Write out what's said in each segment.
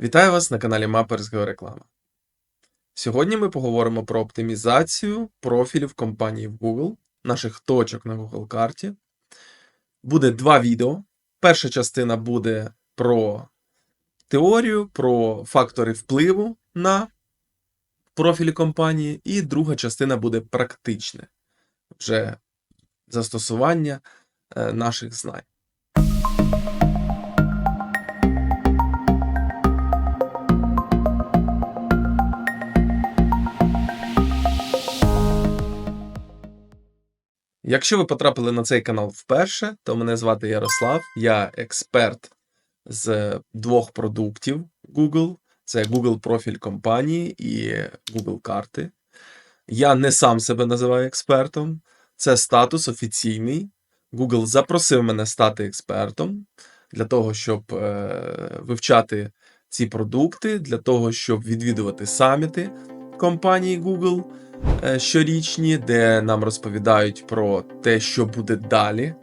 Вітаю вас на каналі Мапер з Геореклама. Сьогодні ми поговоримо про оптимізацію профілів компанії в Google, наших точок на Google карті. Буде два відео. Перша частина буде про теорію, про фактори впливу на профілі компанії, і друга частина буде практичне вже застосування наших знань. Якщо ви потрапили на цей канал вперше, то мене звати Ярослав, я експерт з двох продуктів Google. Це Google профіль компанії і Google карти. Я не сам себе називаю експертом, це статус офіційний. Google запросив мене стати експертом для того, щоб е, вивчати ці продукти, для того, щоб відвідувати саміти компанії Google е, щорічні, де нам розповідають про те, що буде далі.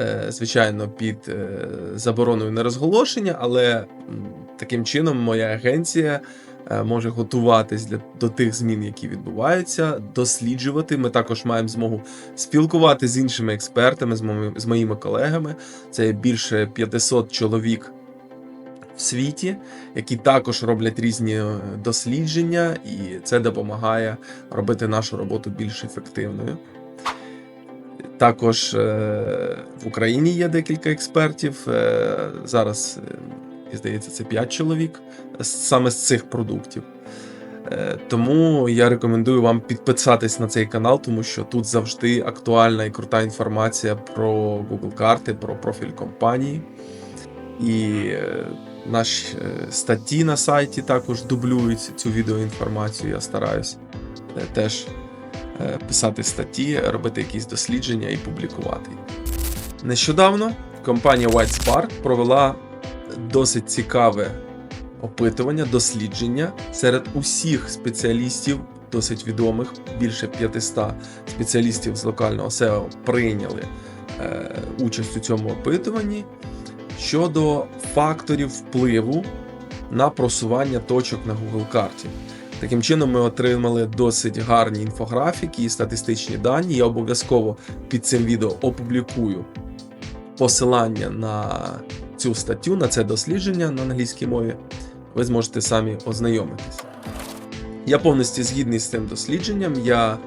Е, Звичайно, під е, забороною нерозголошення, але таким чином моя агенція може готуватись для, до тих змін, які відбуваються, досліджувати. Ми також маємо змогу спілкувати з іншими експертами, з моїми, з моїми колегами. Це більше 500 чоловік в світі, які також роблять різні е, дослідження, і це допомагає робити нашу роботу більш ефективною. Також е, в Україні є декілька експертів. Е, зараз, е, здається, це 5 чоловік саме з цих продуктів. Е, Тому я рекомендую вам підписатись на цей канал, тому що тут завжди актуальна і крута інформація про Google карти, про профіль компанії. І е, наші е, статті на сайті також дублюють цю відеоінформацію. Я стараюсь теж писати статті, робити якісь дослідження і публікувати. Нещодавно компанія White Spark провела досить цікаве опитування, дослідження серед усіх спеціалістів, досить відомих, більше 500 спеціалістів з локального SEO прийняли е, участь у цьому опитуванні щодо факторів впливу на просування точок на Google карті. Таким чином, ми отримали досить гарні інфографіки і статистичні дані. Я обов'язково під цим відео опублікую посилання на цю статтю, на це дослідження на англійській мові. Ви зможете самі ознайомитись. Я повністю згідний з цим дослідженням. Я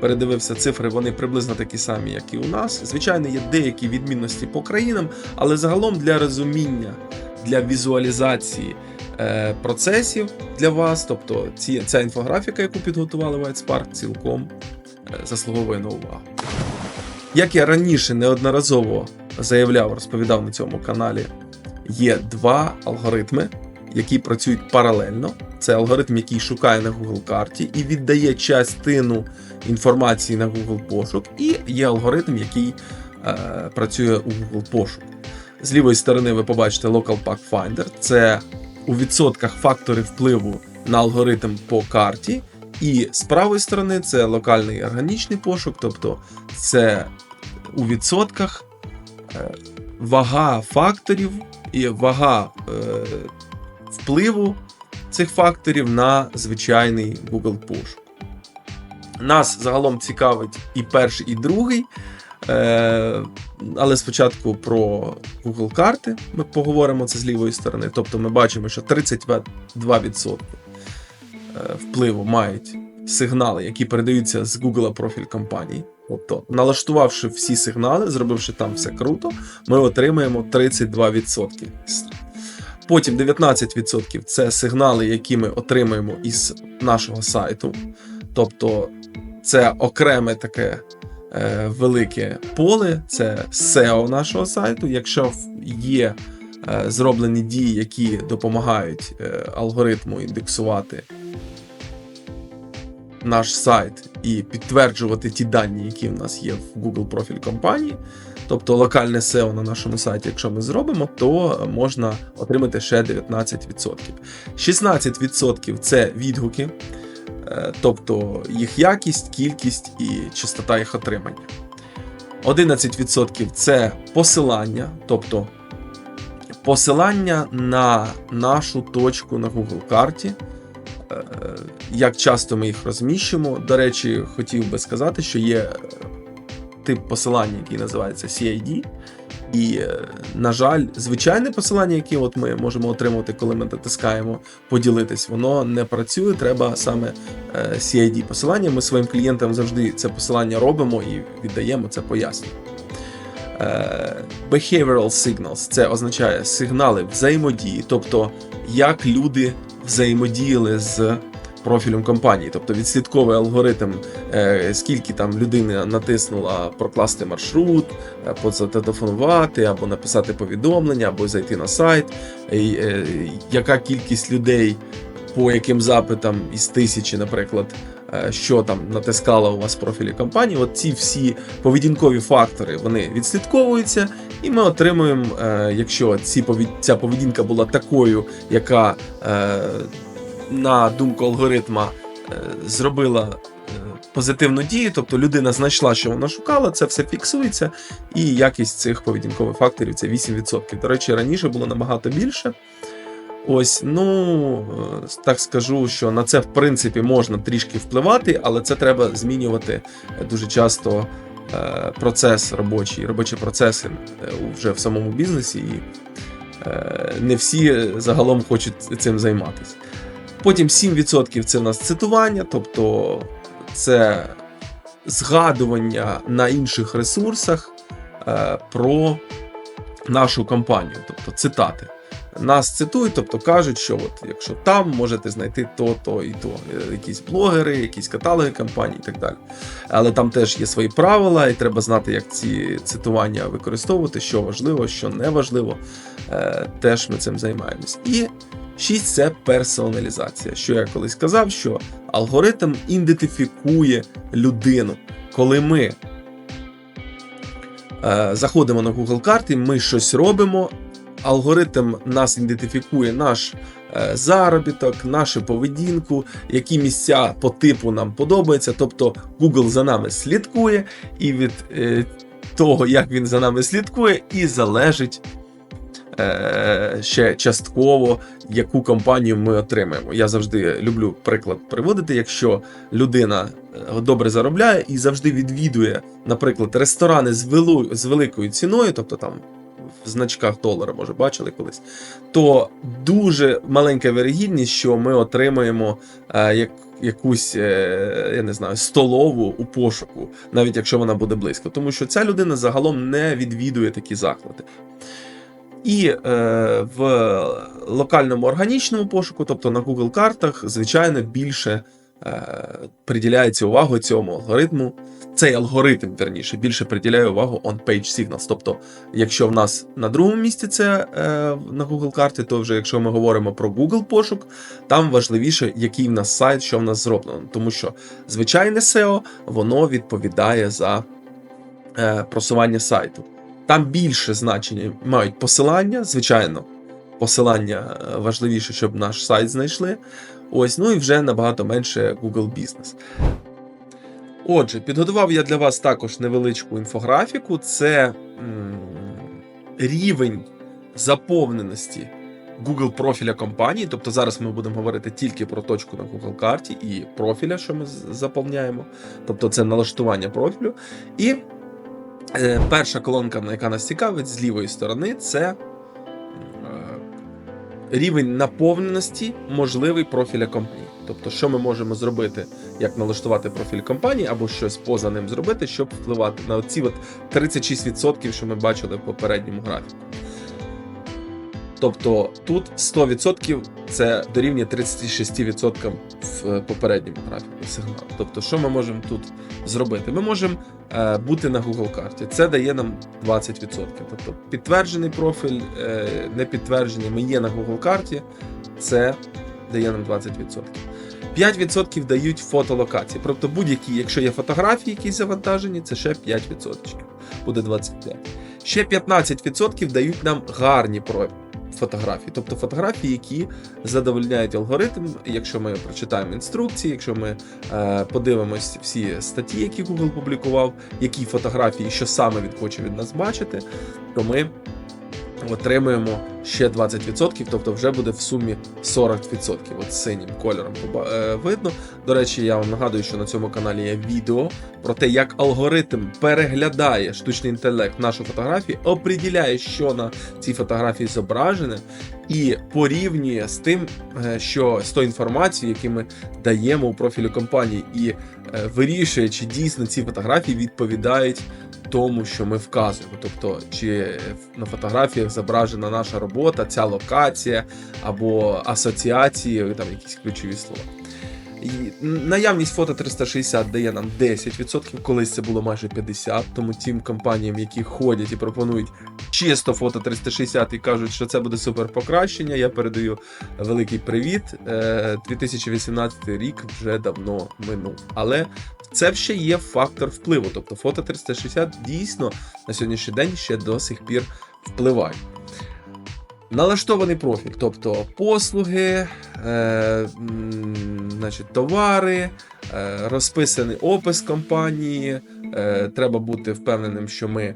передивився цифри, вони приблизно такі самі, як і у нас. Звичайно, є деякі відмінності по країнам, але загалом для розуміння, для візуалізації е, процесів для вас, тобто ці, ця інфографіка, яку підготували White Spark, цілком е, заслуговує на увагу. Як я раніше неодноразово заявляв, розповідав на цьому каналі, є два алгоритми, які працюють паралельно. Це алгоритм, який шукає на Google карті і віддає частину інформації на Google пошук, і є алгоритм, який е, працює у Google пошук. З лівої сторони ви побачите Local Pack Finder. Це у відсотках фактори впливу на алгоритм по карті. І з правої сторони це локальний органічний пошук, тобто це у відсотках е, вага факторів і вага е, впливу цих факторів на звичайний Google пошук. Нас загалом цікавить і перший, і другий. Е, але спочатку про Google карти ми поговоримо це з лівої сторони. Тобто ми бачимо, що 32% е, впливу мають сигнали, які передаються з Google профіль компанії. Тобто, налаштувавши всі сигнали, зробивши там все круто, ми отримаємо 32%. Потім 19% це сигнали, які ми отримаємо із нашого сайту. Тобто це окреме таке е, велике поле, це SEO нашого сайту. Якщо є е, зроблені дії, які допомагають е, алгоритму індексувати наш сайт і підтверджувати ті дані, які в нас є в Google профіль компанії, тобто локальне SEO на нашому сайті, якщо ми зробимо, то можна отримати ще 19%. 16% це відгуки, е, тобто їх якість, кількість і частота їх отримання. 11% це посилання, тобто посилання на нашу точку на Google карті. Е, Як часто ми їх розміщимо. До речі, хотів би сказати, що є е, тип посилання, який називається CID. І, е, на жаль, звичайне посилання, яке от ми можемо отримувати, коли ми натискаємо поділитись, воно не працює. Треба саме CID посилання. Ми своїм клієнтам завжди це посилання робимо і віддаємо це пояснення. Behavioral signals це означає сигнали взаємодії, тобто як люди взаємодіяли з профілем компанії, тобто відслідковує алгоритм, е, скільки там людина натиснула прокласти маршрут, е, позателефонувати, або написати повідомлення, або зайти на сайт, е, яка кількість людей по яким запитам із тисячі, наприклад, що там натискала у вас в профілі компанії. От ці всі поведінкові фактори вони відслідковуються, і ми отримуємо, е, якщо ці ця поведінка була такою, яка е, на думку алгоритма е, зробила. Позитивну дію, тобто людина знайшла, що вона шукала, це все фіксується, і якість цих поведінкових факторів це 8%. До речі, раніше було набагато більше. Ось, ну так скажу, що на це в принципі можна трішки впливати, але це треба змінювати дуже часто процес робочий, робочі процеси е, вже в самому бізнесі, і е, не всі загалом хочуть цим займатися. Потім 7% це у нас цитування, тобто це згадування на інших ресурсах е, про нашу компанію, тобто цитати. Нас цитують, тобто кажуть, що от якщо там можете знайти то, то і то. Е, Якісь блогери, якісь каталоги компаній і так далі. Але там теж є свої правила, і треба знати, як ці цитування використовувати, що важливо, що не важливо. Е, Теж ми цим займаємось. І 6 це персоналізація. Що я колись казав, що алгоритм ідентифікує людину. Коли ми е, заходимо на Google карти, ми щось робимо. Алгоритм нас ідентифікує наш е, заробіток, нашу поведінку, які місця по типу нам подобаються. Тобто Google за нами слідкує, і від е, того, як він за нами слідкує, і залежить е, ще частково, яку компанію ми отримаємо. Я завжди люблю приклад приводити, якщо людина добре заробляє і завжди відвідує, наприклад, ресторани з великою ціною, тобто там. В значках долара, може, бачили колись, то дуже маленька вирогідність, що ми отримаємо е, як, якусь, е, я не знаю, столову у пошуку, навіть якщо вона буде близько. Тому що ця людина загалом не відвідує такі заклади. І е, в локальному органічному пошуку, тобто на Google картах, звичайно, більше приділяється увагу цьому алгоритму. Цей алгоритм, верніше, більше приділяє увагу on-page signals. Тобто, якщо в нас на другому місці це е, на Google карті, то вже якщо ми говоримо про Google пошук, там важливіше, який в нас сайт, що в нас зроблено. Тому що звичайне SEO, воно відповідає за е, просування сайту. Там більше значення мають посилання, звичайно, посилання е, важливіше, щоб наш сайт знайшли. Ось, ну і вже набагато менше Google Business. Отже, підготував я для вас також невеличку інфографіку. Це м, рівень заповненості Google профіля компанії. Тобто зараз ми будемо говорити тільки про точку на Google карті і профіля, що ми заповняємо. Тобто це налаштування профілю. І е, перша колонка, на яка нас цікавить, з лівої сторони, це рівень наповненості можливий профіля компанії. Тобто, що ми можемо зробити, як налаштувати профіль компанії, або щось поза ним зробити, щоб впливати на оці от 36%, що ми бачили в попередньому графіку. Тобто тут 100% це дорівнює 36% в е, попередньому графіку сигналу. Тобто, що ми можемо тут зробити? Ми можемо е, бути на Google карті. Це дає нам 20%. Тобто підтверджений профіль, е, не підтверджений, ми є на Google карті, це дає нам 20%. 5% дають фотолокації. Тобто будь-які, якщо є фотографії, якісь завантажені, це ще 5%. Буде 25%. Ще 15% дають нам гарні про- фотографій, тобто фотографії, які задовольняють алгоритм. Якщо ми прочитаємо інструкції, якщо ми е, подивимось всі статті, які Google публікував, які фотографії, що саме він хоче від нас бачити, то ми отримуємо ще 20%, тобто вже буде в сумі 40%. От синім кольором е, видно. До речі, я вам нагадую, що на цьому каналі є відео про те, як алгоритм переглядає штучний інтелект нашу фотографію, оприділяє, що на цій фотографії зображене, і порівнює з тим, е, що з тою інформацією, яку ми даємо у профілі компанії, і е, вирішує, чи дійсно ці фотографії відповідають тому, що ми вказуємо. Тобто, чи на фотографіях зображена наша робота, ця локація або асоціації, там якісь ключові слова. Наявність фото 360 дає нам 10%, колись це було майже 50%, тому тим компаніям, які ходять і пропонують чисто фото 360 і кажуть, що це буде супер покращення, я передаю великий привіт. Е, 2018 рік вже давно минув. Але це ще є фактор впливу. Тобто фото 360 дійсно на сьогоднішній день ще до сих пір впливає. Налаштований профіль, тобто послуги, е, значить, товари, е, розписаний опис компанії. Е, треба бути впевненим, що ми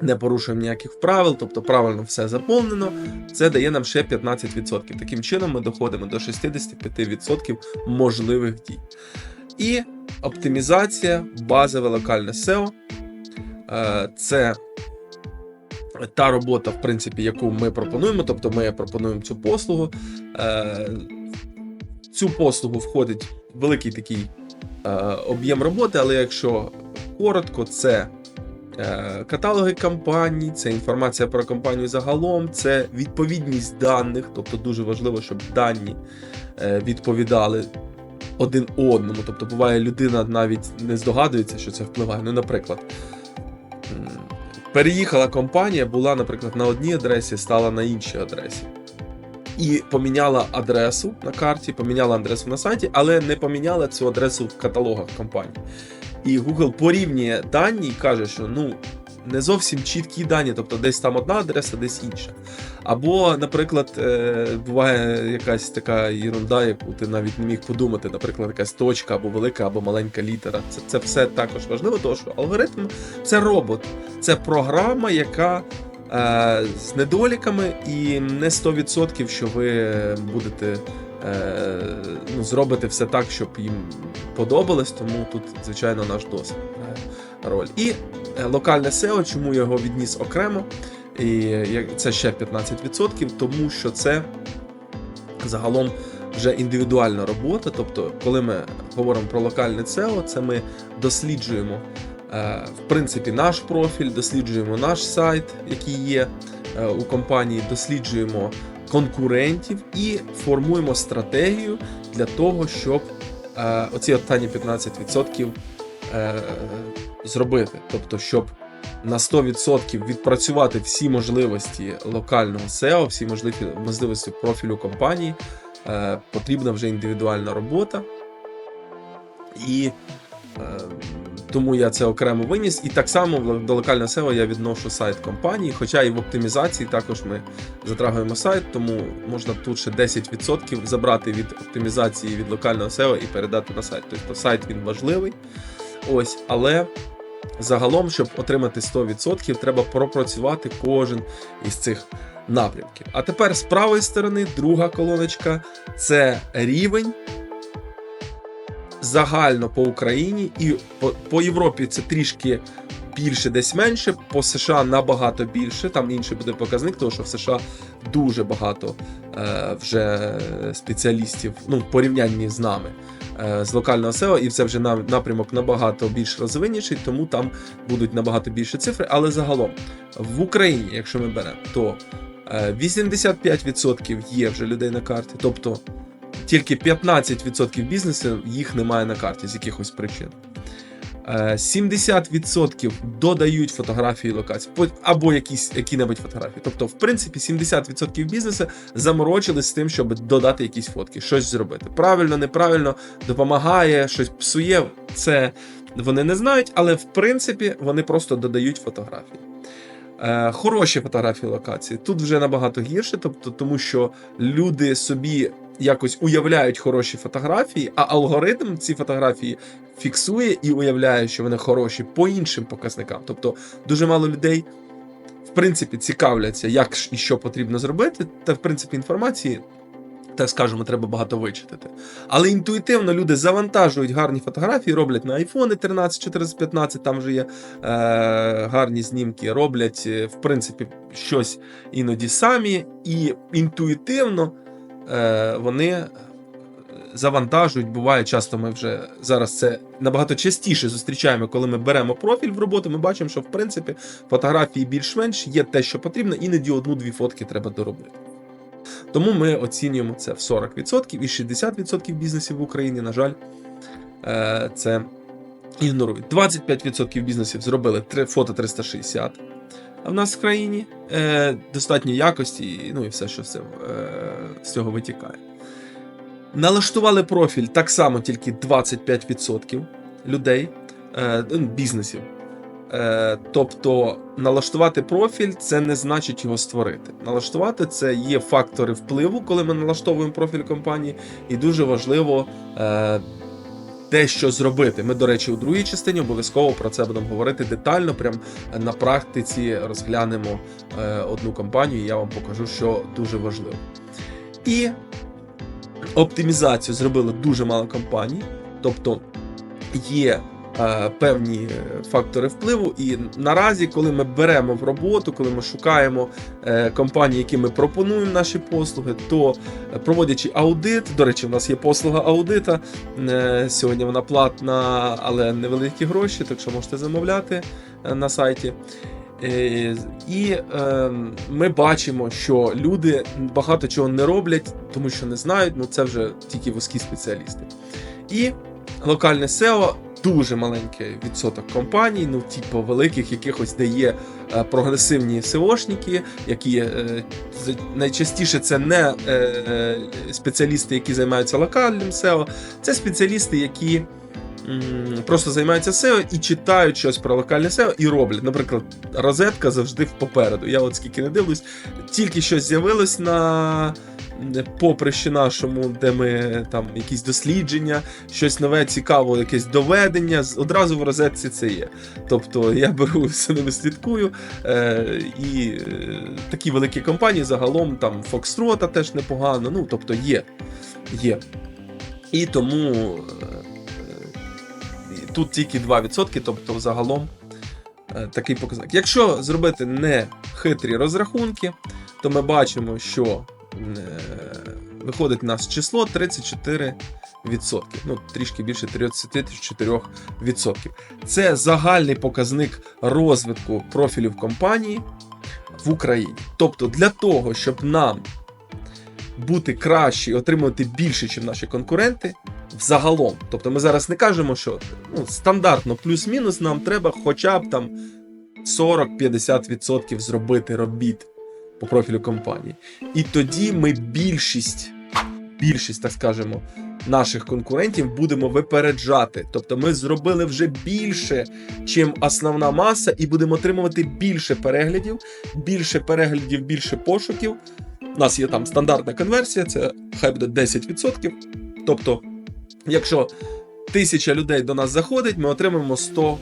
не порушуємо ніяких правил, тобто правильно все заповнено. Це дає нам ще 15%. Таким чином ми доходимо до 65% можливих дій. І оптимізація, базове локальне SEO. Е, Це та робота, в принципі, яку ми пропонуємо. Тобто ми пропонуємо цю послугу. Е, Цю послугу входить великий такий е, об'єм роботи, але якщо коротко, це е, каталоги компаній, це інформація про компанію загалом, це відповідність даних, тобто дуже важливо, щоб дані е, відповідали один одному. Тобто, буває, людина навіть не здогадується, що це впливає. Ну, наприклад, переїхала компанія, була, наприклад, на одній адресі, стала на іншій адресі. І поміняла адресу на карті, поміняла адресу на сайті, але не поміняла цю адресу в каталогах компанії. І Google порівнює дані і каже, що ну не зовсім чіткі дані, тобто десь там одна адреса, десь інша. Або, наприклад, е, буває якась така ерунда, яку ти навіть не міг подумати, наприклад, якась точка або велика, або маленька літера. Це, це все також важливо, тому що алгоритм це робот, це програма, яка е, з недоліками, і не 100%, що ви будете. е, Ну, зробите все так, щоб їм подобалось, тому тут, звичайно, наш досвід роль. І е, локальне SEO, чому я його відніс окремо, і це ще 15%, тому що це загалом вже індивідуальна робота. Тобто, коли ми говоримо про локальне SEO, це ми досліджуємо е, в принципі наш профіль, досліджуємо наш сайт, який є е, у компанії, досліджуємо конкурентів і формуємо стратегію для того, щоб оці останні 15% е, зробити. Тобто, щоб на 100% відпрацювати всі можливості локального SEO, всі можливості профілю компанії, е, потрібна вже індивідуальна робота. І е, тому я це окремо виніс. І так само до локального SEO я відношу сайт компанії, хоча і в оптимізації також ми затрагуємо сайт, тому можна тут ще 10% забрати від оптимізації від локального SEO і передати на сайт. Тобто сайт він важливий. Ось, але загалом, щоб отримати 100%, треба пропрацювати кожен із цих напрямків. А тепер з правої сторони, друга колоночка це рівень загально по Україні і по, по Європі це трішки більше, десь менше, по США набагато більше. Там інший буде показник, тому що в США дуже багато е, вже спеціалістів, ну, в порівнянні з нами. Е, З локального SEO, і це вже напрямок набагато більш розвиніший, тому там будуть набагато більше цифри. Але загалом в Україні, якщо ми беремо, то е, 85% є вже людей на карті, тобто тільки 15% бізнесу їх немає на карті з якихось причин. Е, 70% додають фотографії локацій або якісь які-небудь фотографії. Тобто, в принципі, 70% бізнесу заморочились з тим, щоб додати якісь фотки, щось зробити. Правильно, неправильно, допомагає, щось псує. Це вони не знають, але в принципі вони просто додають фотографії. Е, Хороші фотографії локації. Тут вже набагато гірше, тобто, тому що люди собі якось уявляють хороші фотографії, а алгоритм ці фотографії фіксує і уявляє, що вони хороші по іншим показникам. Тобто дуже мало людей, в принципі, цікавляться, як і що потрібно зробити, та в принципі інформації. Так скажемо, треба багато вичитати. Але інтуїтивно люди завантажують гарні фотографії, роблять на iPhone 13, 14, 15, там вже є е, гарні знімки, роблять, е, в принципі, щось іноді самі, і інтуїтивно вони завантажують. Буває, часто ми вже зараз це набагато частіше зустрічаємо, коли ми беремо профіль в роботу. Ми бачимо, що в принципі фотографії більш-менш є те, що потрібно, іноді одну-дві фотки треба доробити. Тому ми оцінюємо це в 40% і 60% бізнесів в Україні, на жаль, е, це ігнорують. 25% бізнесів зробили фото 360. В нас в країні е, достатньо якості, ну і все, що все, е, з цього витікає. Налаштували профіль так само тільки 25% людей, е, ну, бізнесів. Е, тобто налаштувати профіль це не значить його створити. Налаштувати це є фактори впливу, коли ми налаштовуємо профіль компанії, і дуже важливо е, те, що зробити. Ми, до речі, у другій частині обов'язково про це будемо говорити детально. Прям на практиці розглянемо е, одну компанію, і я вам покажу, що дуже важливо. І оптимізацію зробили дуже мало компаній, тобто є е, певні е, фактори впливу. І наразі, коли ми беремо в роботу, коли ми шукаємо е, компанії, які ми пропонуємо наші послуги, то е, проводячи аудит, до речі, в нас є послуга аудита. е, Сьогодні вона платна, але невеликі гроші, так що можете замовляти е, на сайті. Е, І е, ми бачимо, що люди багато чого не роблять, тому що не знають, ну це вже тільки вузькі спеціалісти. І локальне SEO дуже маленький відсоток компаній, ну, типу великих, якихось, де є е, прогресивні SEOшники, які е, найчастіше це не е, спеціалісти, які займаються локальним SEO, це спеціалісти, які. Просто займаються SEO і читають щось про локальне SEO і роблять. Наприклад, розетка завжди попереду. Я от скільки не дивлюсь, тільки щось з'явилось на поприщі нашому, де ми там якісь дослідження, щось нове, цікаво, якесь доведення. Одразу в розетці це є. Тобто я беру за ними слідкую. Е, і е, такі великі компанії загалом там Foxtrot теж непогано. Ну, тобто є. є. І тому е, е, тут тільки 2%, тобто загалом такий показник. Якщо зробити не хитрі розрахунки, то ми бачимо, що виходить у нас число 34%. Ну, трішки більше 34%. Це загальний показник розвитку профілів компанії в Україні. Тобто, для того, щоб нам бути краще і отримувати більше, ніж наші конкуренти, взагалом. Тобто, ми зараз не кажемо, що ну, стандартно плюс-мінус нам треба хоча б там 40-50% зробити робіт по профілю компанії. І тоді ми більшість, більшість, так скажемо, наших конкурентів будемо випереджати. Тобто ми зробили вже більше, чим основна маса, і будемо отримувати більше переглядів, більше переглядів, більше пошуків. У нас є там стандартна конверсія, це хай буде 10%. Тобто, якщо тисяча людей до нас заходить, ми отримаємо 100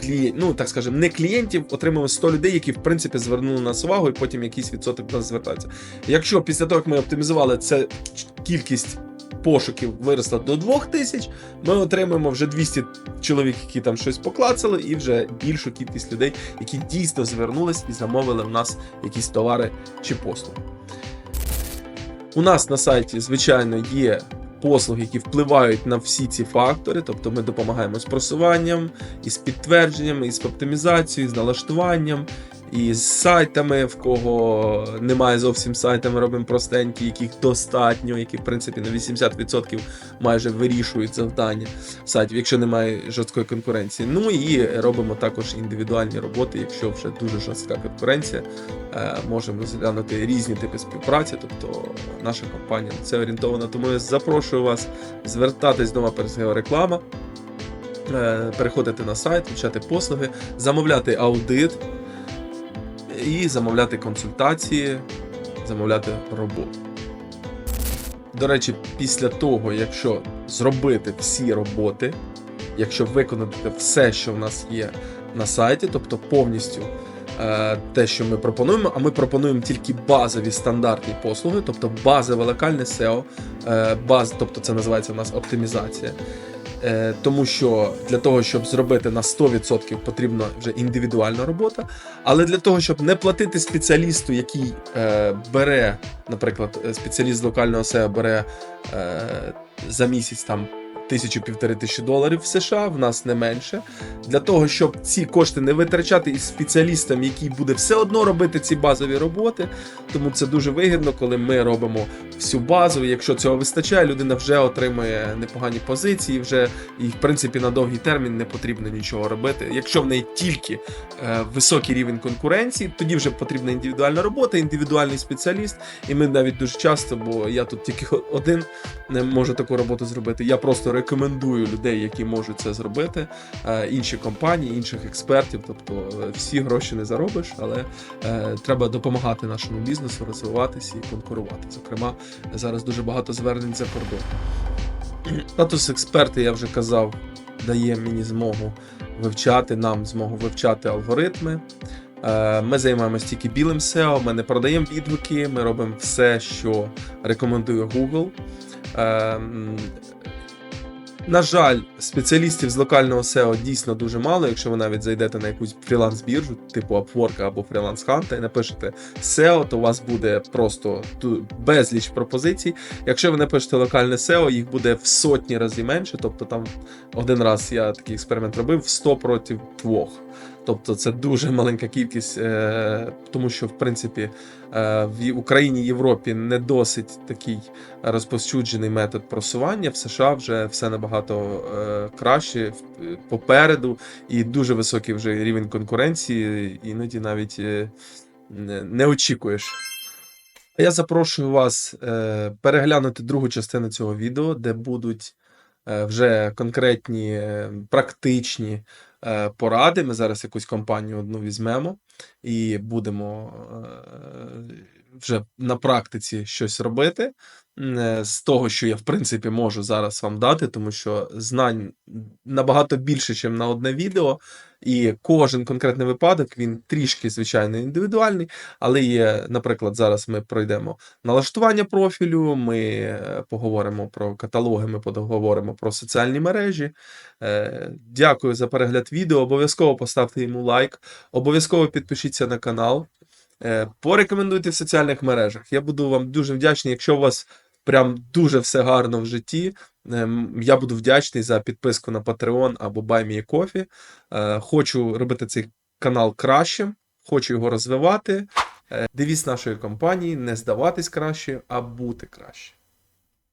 клієнтів, ну так скажемо, не клієнтів, отримуємо 100 людей, які в принципі звернули на нас увагу, і потім якийсь відсоток до нас звертається. Якщо після того, як ми оптимізували це кількість пошуків виросла до 2000, ми отримаємо вже 200 чоловік, які там щось поклацали, і вже більшу кількість людей, які дійсно звернулись і замовили в нас якісь товари чи послуги. У нас на сайті, звичайно, є послуги, які впливають на всі ці фактори. Тобто ми допомагаємо з просуванням, із підтвердженням, із оптимізацією, з налаштуванням, і з сайтами, в кого немає зовсім сайта, ми робимо простенькі, яких достатньо, які в принципі на 80% майже вирішують завдання сайтів, якщо немає жорсткої конкуренції. Ну і робимо також індивідуальні роботи, якщо вже дуже жорстка конкуренція, е, можемо розглянути різні типи співпраці. Тобто наша компанія це орієнтована. Тому я запрошую вас звертатись до мапер реклама. е, Переходити на сайт, включати послуги, замовляти аудит. І замовляти консультації, замовляти роботу. До речі, після того, якщо зробити всі роботи, якщо виконати все, що в нас є на сайті, тобто повністю е, те, що ми пропонуємо, а ми пропонуємо тільки базові стандартні послуги, тобто базове локальне SEO, е, баз, тобто це називається у нас оптимізація. Е, тому що для того, щоб зробити на 100% потрібна вже індивідуальна робота. Але для того, щоб не платити спеціалісту, який е, бере, наприклад, е, спеціаліст з локального себе бере за місяць там тисячу півтори тисячі доларів в США, в нас не менше. Для того, щоб ці кошти не витрачати із спеціалістом, який буде все одно робити ці базові роботи. Тому це дуже вигідно, коли ми робимо всю базу. Якщо цього вистачає, людина вже отримує непогані позиції, вже і в принципі на довгий термін не потрібно нічого робити. Якщо в неї тільки е, високий рівень конкуренції, тоді вже потрібна індивідуальна робота, індивідуальний спеціаліст. І ми навіть дуже часто, бо я тут тільки один не можу таку роботу зробити. Я просто рекомендую людей, які можуть це зробити, е, інші компанії, інших експертів. Тобто е, всі гроші не заробиш, але е, треба допомагати нашому бізнесу розвиватися і конкурувати. Зокрема, зараз дуже багато звернень за кордон. Статус експерти, я вже казав, дає мені змогу вивчати, нам змогу вивчати алгоритми. Ми займаємося тільки білим SEO, ми не продаємо відгуки, ми робимо все, що рекомендує Google. На жаль, спеціалістів з локального SEO дійсно дуже мало. Якщо ви навіть зайдете на якусь фріланс-біржу, типу Upwork або Freelance Hunt, і напишете SEO, то у вас буде просто безліч пропозицій. Якщо ви напишете локальне SEO, їх буде в сотні разів менше. Тобто там один раз я такий експеримент робив 100 проти двох. Тобто це дуже маленька кількість, е, тому що в принципі е, в Україні Європі не досить такий розповсюджений метод просування. В США вже все набагато е, краще попереду, і дуже високий вже рівень конкуренції, іноді навіть не, очікуєш. А Я запрошую вас переглянути другу частину цього відео, де будуть вже конкретні практичні поради. Ми зараз якусь компанію одну візьмемо і будемо е, вже на практиці щось робити е, з того, що я в принципі можу зараз вам дати, тому що знань набагато більше, ніж на одне відео. І кожен конкретний випадок він трішки, звичайно, індивідуальний, але є, наприклад, зараз ми пройдемо налаштування профілю, ми е, поговоримо про каталоги, ми поговоримо про соціальні мережі. Е, Дякую за перегляд відео. Обов'язково поставте йому лайк, обов'язково підпишіться на канал. Е, Порекомендуйте в соціальних мережах. Я буду вам дуже вдячний, якщо у вас прям дуже все гарно в житті. ем, Я буду вдячний за підписку на Patreon або Buy Me Coffee. Е, Хочу робити цей канал кращим, хочу його розвивати. Е, Девіз нашої компанії не здаватись краще, а бути краще.